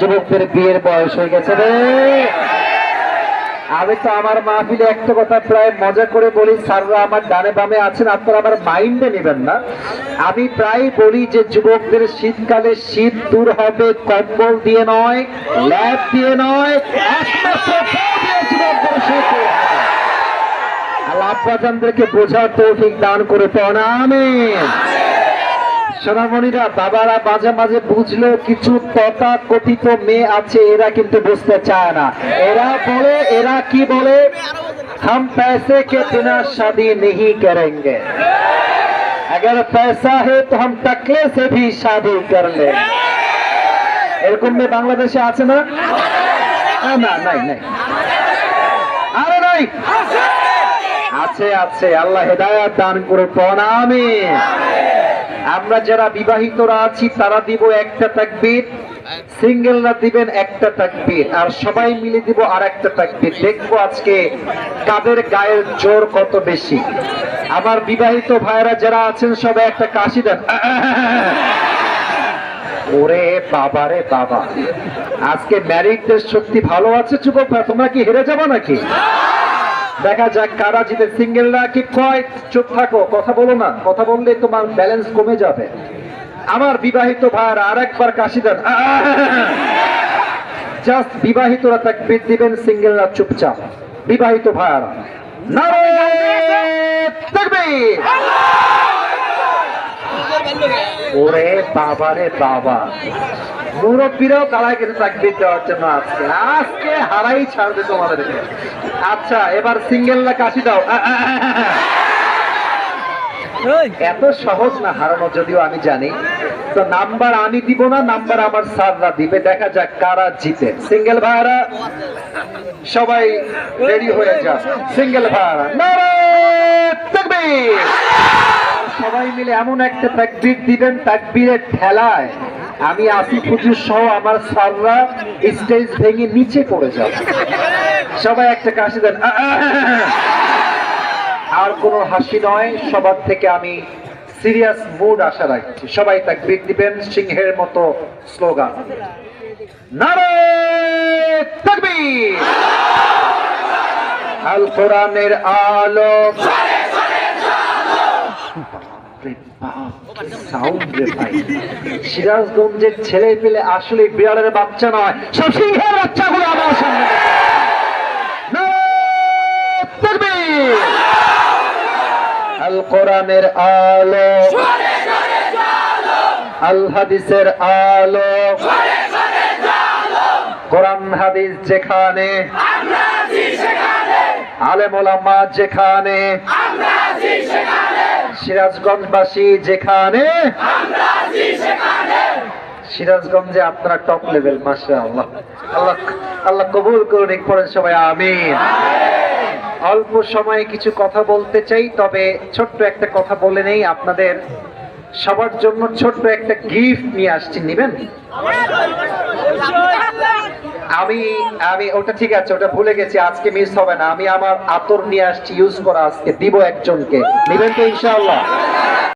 যুবকদের বিয়ের বয়স হয়ে গেছে রে। আমি তো আমার মাহফিলে একটা কথা প্রায় মজা করে বলি, স্যাররা আমার ডানে বামে আছেন, আপনারা আমার মাইন্ডে নেবেন না। আমি প্রায় বলি যে যুবকদের শীতকালে শীত দূর হবে, কম্বল দিয়ে নয় ল্যাব দিয়ে নয় আল্লাহ আব্বাজানদেরকে বোঝার তৌফিক দান করে প্রণামে সোনামণিরা বাবারা মাঝে মাঝে বুঝলো কিছু তথা কথিত মেয়ে আছে এরা কিন্তু বুঝতে চায় না এরা বলে এরা কি বলে हम पैसे के बिना शादी नहीं करेंगे अगर पैसा है तो हम टकले से भी शादी कर ले এরকম মেয়ে বাংলাদেশে আছে না না, না নাই নাই আরে নাই আছে আছে আল্লাহ হেদায়াত দান করে প্রণামে আমরা যারা বিবাহিতরা আছি তারা দিব একটা তাকবীর। সিঙ্গেলরা দিবেন একটা তাকবীর। আর সবাই মিলে দিব আর একটা তাকবীর। দেখব আজকে কাদের গায়ের জোর কত বেশি। আমার বিবাহিত ভাইরা যারা আছেন সবাই একটা কাশি দেন। ওরে বাবা রে বাবা। আজকে ম্যারিডদের শক্তি ভালো আছে যুবক ভাই, তোমরা কি হেরে যাব নাকি? দেখা যাক কারা জিতে। সিঙ্গেলরা কি কয়? চুপ থাকো, কথা বলো না। কথা বললে তোমার ব্যালেন্স কমে যাবে। আমার বিবাহিত ভাইয়ার আর একবার কাশি দেন। জাস্ট বিবাহিতরা তাকবীর দিবেন সিঙ্গেলরা চুপচাপ। বিবাহিত ভাইয়ারা। নারে ওরে বাবা রে বাবা। মুরব্বীরাও তারাই কিন্তু তাকবির দেওয়ার জন্য আজকে। আজকে হারাই ছাড়বে তোমাদেরকে। আচ্ছা এবার সিঙ্গেল না কাশি দাও। এত সহজ না হারানো যদিও আমি জানি। তো নাম্বার আমি দিব না নাম্বার আমার স্যাররা দিবে। দেখা যাক কারা জিতে। সিঙ্গেল ভাইয়ারা সবাই রেডি হয়ে যা সিঙ্গেল ভাইয়ারা নারে তাকবীর! সবাই মিলে এমন একটা তাকবীর দিবেন তাকবীরের ঠেলায় আমি আসি হুজুর সহ আমার স্যাররা স্টেজ ভেঙে নিচে পড়ে যাবে। সবাই একটা কাশি দেন আ, আ, আ। আর কোনো হাসি নয় সবার থেকে আমি সিরিয়াস মুড আশা রাখছি। সবাই তাকবীর দিবেন সিংহের মতো স্লোগান। নারে তাকবীর! আল কোরআনের আলো। সিরাজগঞ্জের ছেলে পেলে আসলে বিড়ালের বাচ্চা নয়। সব সিংহের বাচ্চাগুলো আমার সামনে। আল কোরআনের আলো। আল হাদিসের আলো। কোরআন হাদিস যেখানে। আলেম ওলামা যেখানে। সিরাজগঞ্জবাসী যেখানে, সিরাজগঞ্জে আপনারা টপ লেভেল মাসা আল্লাহ আল্লাহ আল্লাহ কবুল করুন, এক সবাই, আমিন। অল্প সময়ে কিছু কথা বলতে চাই, তবে ছোট্ট একটা কথা বলে নেই, আপনাদের সবার জন্য ছোট্ট একটা গিফট নিয়ে আসছি, নিবেন? আমি আমি, ওটা ঠিক আছে, ওটা ভুলে গেছি, আজকে মিস হবে না। আমি আমার আতর নিয়ে আসছি ইউজ করা আজকে, দিব একজনকে। নিবেন তো ইনশাআল্লাহ।